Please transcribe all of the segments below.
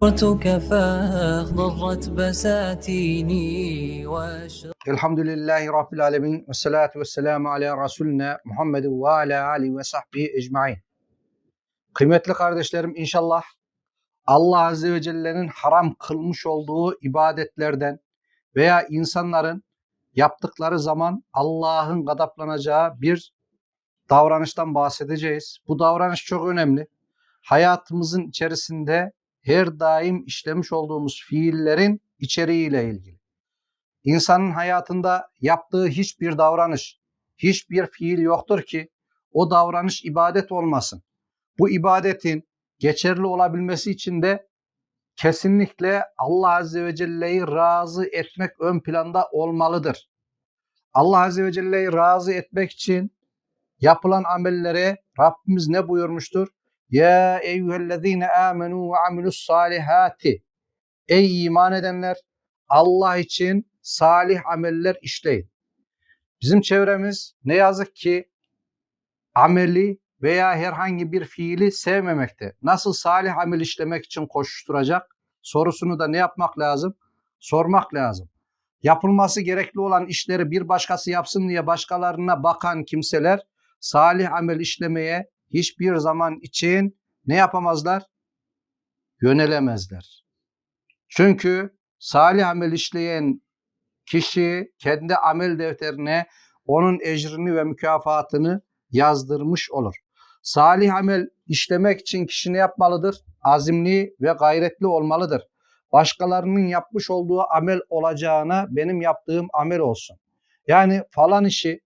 صورتك فاخضرت بساتيني وأشرقت Elhamdülillahi Rabbil Alemin ve salatu ve selamu ala Resulina Muhammed ve ala Ali ve sahbihi ecmain. Kıymetli kardeşlerim inşallah Allah Azze ve Celle'nin haram kılmış olduğu ibadetlerden veya insanların yaptıkları zaman Allah'ın gadaplanacağı bir davranıştan bahsedeceğiz. Bu davranış çok önemli. Hayatımızın içerisinde her daim işlemiş olduğumuz fiillerin içeriğiyle ilgili. İnsanın hayatında yaptığı hiçbir davranış, hiçbir fiil yoktur ki o davranış ibadet olmasın. Bu ibadetin geçerli olabilmesi için de kesinlikle Allah Azze ve Celle'yi razı etmek ön planda olmalıdır. Allah Azze ve Celle'yi razı etmek için yapılan amellere Rabbimiz ne buyurmuştur? Ya eyyühellezine amenu ve amilus salihati. Ey iman edenler Allah için salih ameller işleyin. Bizim çevremiz ne yazık ki ameli veya herhangi bir fiili sevmemekte. Nasıl salih amel işlemek için koşuşturacak sorusunu da ne yapmak lazım? Sormak lazım. Yapılması gerekli olan işleri bir başkası yapsın diye başkalarına bakan kimseler salih amel işlemeye hiçbir zaman için ne yapamazlar? Yönelemezler. Çünkü salih amel işleyen kişi kendi amel defterine onun ecrini ve mükafatını yazdırmış olur. Salih amel işlemek için kişi ne yapmalıdır? Azimli ve gayretli olmalıdır. Başkalarının yapmış olduğu amel olacağına benim yaptığım amel olsun. Yani falan işi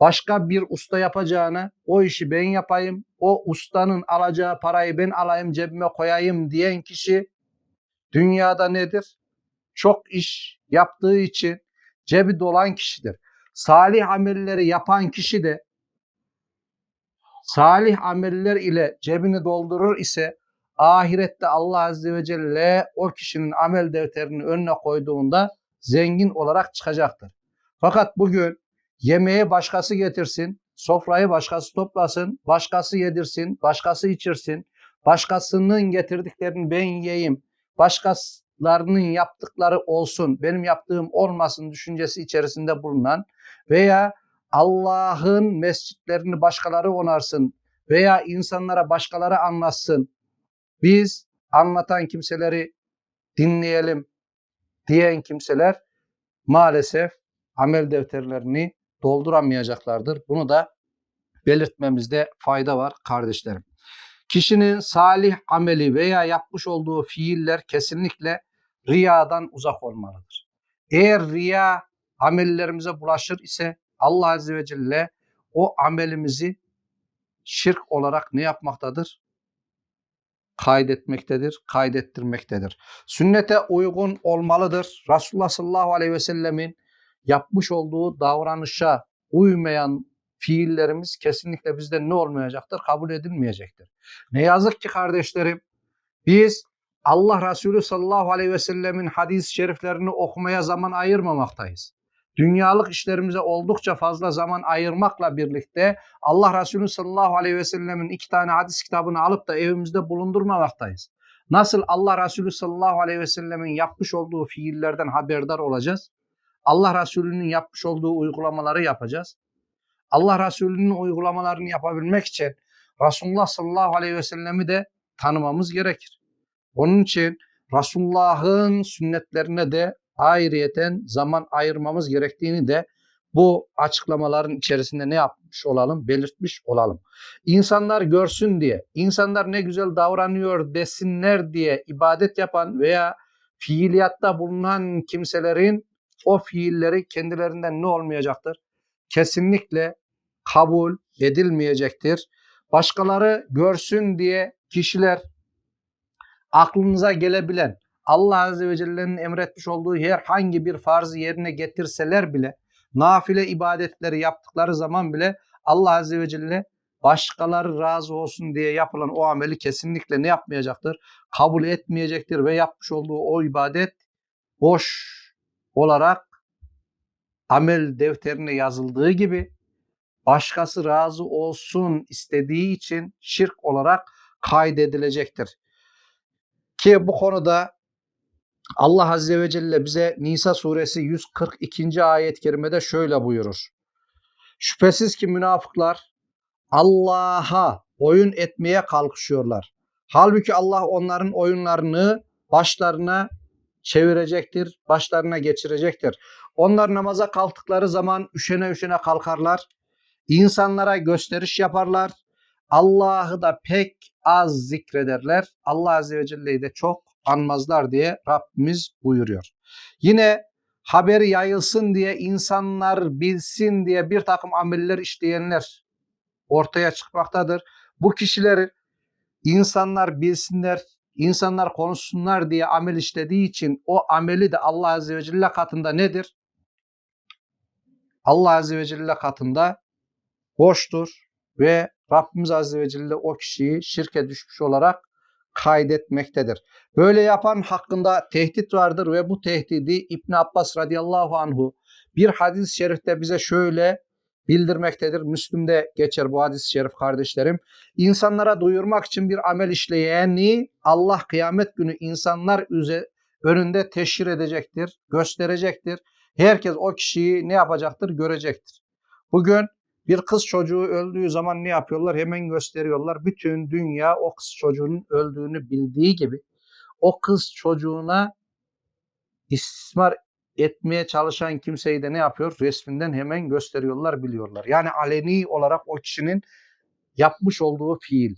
başka bir usta yapacağına o işi ben yapayım, o ustanın alacağı parayı ben alayım cebime koyayım diyen kişi dünyada nedir? Çok iş yaptığı için cebi dolan kişidir. Salih amelleri yapan kişi de salih ameller ile cebini doldurur ise ahirette Allah Azze ve Celle o kişinin amel defterini önüne koyduğunda zengin olarak çıkacaktır. Fakat bugün yemeği başkası getirsin, sofrayı başkası toplasın, başkası yedirsin, başkası içirsin, başkasının getirdiklerini ben yiyeyim, başkalarının yaptıkları olsun, benim yaptığım olmasın düşüncesi içerisinde bulunan veya Allah'ın mescitlerini başkaları onarsın veya insanlara başkaları anlatsın. Biz anlatan kimseleri dinleyelim diyen kimseler maalesef amel defterlerini dolduramayacaklardır. Bunu da belirtmemizde fayda var kardeşlerim. Kişinin salih ameli veya yapmış olduğu fiiller kesinlikle riyadan uzak olmalıdır. Eğer riya amellerimize bulaşır ise Allah Azze ve Celle o amelimizi şirk olarak ne yapmaktadır? Kaydetmektedir, kaydettirmektedir. Sünnete uygun olmalıdır. Resulullah sallallahu aleyhi ve sellemin yapmış olduğu davranışa uymayan fiillerimiz kesinlikle bizden ne olmayacaktır? Kabul edilmeyecektir. Ne yazık ki kardeşlerim biz Allah Resulü sallallahu aleyhi ve sellemin hadis-i şeriflerini okumaya zaman ayırmamaktayız. Dünyalık işlerimize oldukça fazla zaman ayırmakla birlikte Allah Resulü sallallahu aleyhi ve sellemin iki tane hadis kitabını alıp da evimizde bulundurmamaktayız. Nasıl Allah Resulü sallallahu aleyhi ve sellemin yapmış olduğu fiillerden haberdar olacağız? Allah Resulü'nün yapmış olduğu uygulamaları yapacağız. Allah Resulü'nün uygulamalarını yapabilmek için Resulullah sallallahu aleyhi ve sellemi de tanımamız gerekir. Onun için Resulullah'ın sünnetlerine de ayrıyeten zaman ayırmamız gerektiğini de bu açıklamaların içerisinde ne yapmış olalım? Belirtmiş olalım. İnsanlar görsün diye, insanlar ne güzel davranıyor desinler diye ibadet yapan veya fiiliyatta bulunan kimselerin o fiilleri kendilerinden ne olmayacaktır? Kesinlikle kabul edilmeyecektir. Başkaları görsün diye kişiler aklınıza gelebilen Allah Azze ve Celle'nin emretmiş olduğu herhangi bir farzı yerine getirseler bile nafile ibadetleri yaptıkları zaman bile Allah Azze ve Celle başkaları razı olsun diye yapılan o ameli kesinlikle ne yapmayacaktır? Kabul etmeyecektir ve yapmış olduğu o ibadet boş olarak amel defterine yazıldığı gibi başkası razı olsun istediği için şirk olarak kaydedilecektir. Ki bu konuda Allah Azze ve Celle bize Nisa suresi 142. ayet-i kerimede şöyle buyurur. Şüphesiz ki münafıklar Allah'a oyun etmeye kalkışıyorlar. Halbuki Allah onların oyunlarını başlarına çevirecektir, başlarına geçirecektir. Onlar namaza kalktıkları zaman üşene üşene kalkarlar. İnsanlara gösteriş yaparlar. Allah'ı da pek az zikrederler. Allah Azze ve Celle'yi de çok anmazlar diye Rabbimiz buyuruyor. Yine haberi yayılsın diye insanlar bilsin diye bir takım ameller işleyenler ortaya çıkmaktadır. Bu kişileri insanlar bilsinler, insanlar konuşsunlar diye amel işlediği için o ameli de Allah Azze ve Celle katında nedir? Allah Azze ve Celle katında boştur ve Rabbimiz Azze ve Celle o kişiyi şirke düşmüş olarak kaydetmektedir. Böyle yapan hakkında tehdit vardır ve bu tehdidi İbn Abbas radıyallahu anhu bir hadis-i şerifte bize şöyle bildirmektedir. Müslüm'de geçer bu hadis-i şerif kardeşlerim. İnsanlara duyurmak için bir amel işleyeni Allah kıyamet günü insanlar önünde teşhir edecektir, gösterecektir. Herkes o kişiyi ne yapacaktır? Görecektir. Bugün bir kız çocuğu öldüğü zaman ne yapıyorlar? Hemen gösteriyorlar. Bütün dünya o kız çocuğunun öldüğünü bildiği gibi o kız çocuğuna istismar etmeye çalışan kimseyi de ne yapıyor? Resminden hemen gösteriyorlar, biliyorlar. Yani aleni olarak o kişinin yapmış olduğu fiil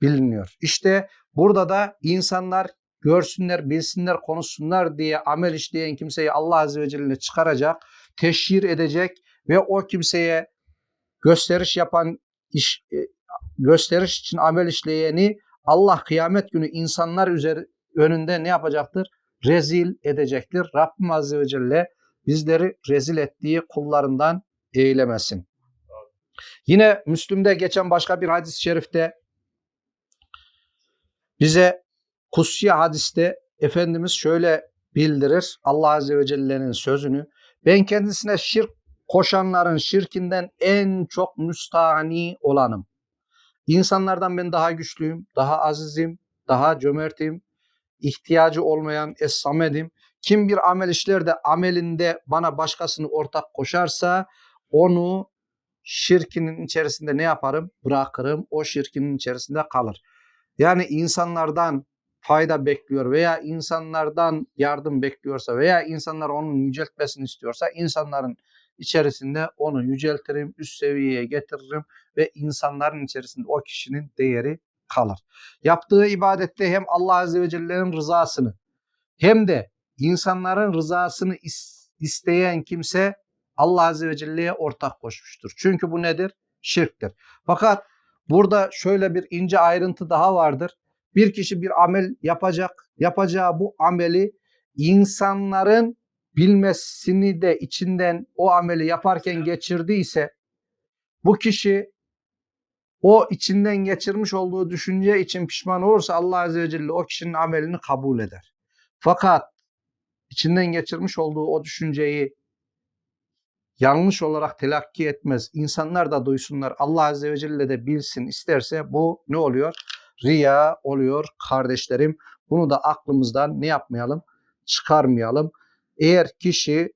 biliniyor. İşte burada da insanlar görsünler, bilsinler, konuşsunlar diye amel işleyen kimseyi Allah Azze ve Celle çıkaracak, teşhir edecek ve o kimseye gösteriş yapan iş e, gösteriş için amel işleyeni Allah kıyamet günü insanlar üzeri önünde ne yapacaktır? Rezil edecektir. Rabbim Azze ve Celle bizleri rezil ettiği kullarından eylemesin. Yine Müslüm'de geçen başka bir hadis-i şerifte bize Kutsiye hadiste Efendimiz şöyle bildirir Allah Azze ve Celle'nin sözünü. Ben kendisine şirk koşanların şirkinden en çok müstahani olanım. İnsanlardan ben daha güçlüyüm, daha azizim, daha cömertim, ihtiyacı olmayan es-samedim. Kim bir amel işler de amelinde bana başkasını ortak koşarsa onu şirkinin içerisinde ne yaparım? Bırakırım. O şirkinin içerisinde kalır. Yani insanlardan fayda bekliyor veya insanlardan yardım bekliyorsa veya insanlar onun yüceltmesini istiyorsa insanların içerisinde onu yüceltirim, üst seviyeye getiririm ve insanların içerisinde o kişinin değeri kalır. Yaptığı ibadette hem Allah Azze ve Celle'nin rızasını hem de insanların rızasını isteyen kimse Allah Azze ve Celle'ye ortak koşmuştur. Çünkü bu nedir? Şirktir. Fakat burada şöyle bir ince ayrıntı daha vardır. Bir kişi bir amel yapacak, yapacağı bu ameli insanların bilmesini de içinden o ameli yaparken geçirdiyse bu kişi o içinden geçirmiş olduğu düşünce için pişman olursa Allah Azze ve Celle o kişinin amelini kabul eder. Fakat içinden geçirmiş olduğu o düşünceyi yanlış olarak telakki etmez. İnsanlar da duysunlar. Allah Azze ve Celle de bilsin isterse bu ne oluyor? Riya oluyor kardeşlerim. Bunu da aklımızdan ne yapmayalım? Çıkarmayalım. Eğer kişi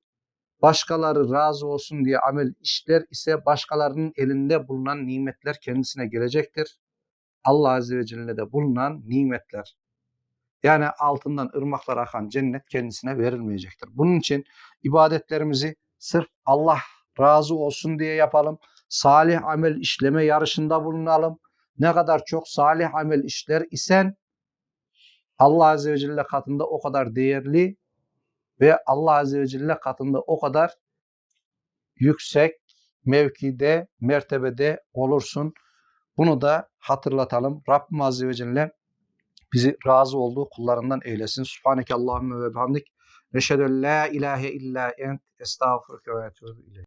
başkaları razı olsun diye amel işler ise başkalarının elinde bulunan nimetler kendisine gelecektir. Allah Azze ve Celle'de bulunan nimetler. Yani altından ırmaklar akan cennet kendisine verilmeyecektir. Bunun için ibadetlerimizi sırf Allah razı olsun diye yapalım. Salih amel işleme yarışında bulunalım. Ne kadar çok salih amel işler isen Allah Azze ve Celle katında o kadar değerli ve Allah Azze ve Celle katında o kadar yüksek mevkide, mertebede olursun. Bunu da hatırlatalım. Rabbim Azze ve Celle bizi razı olduğu kullarından eylesin. Subhaneke Allahümme ve bihamdik. Neşhedü la ilahe illa ent estağfurke ve etûbü ileyh.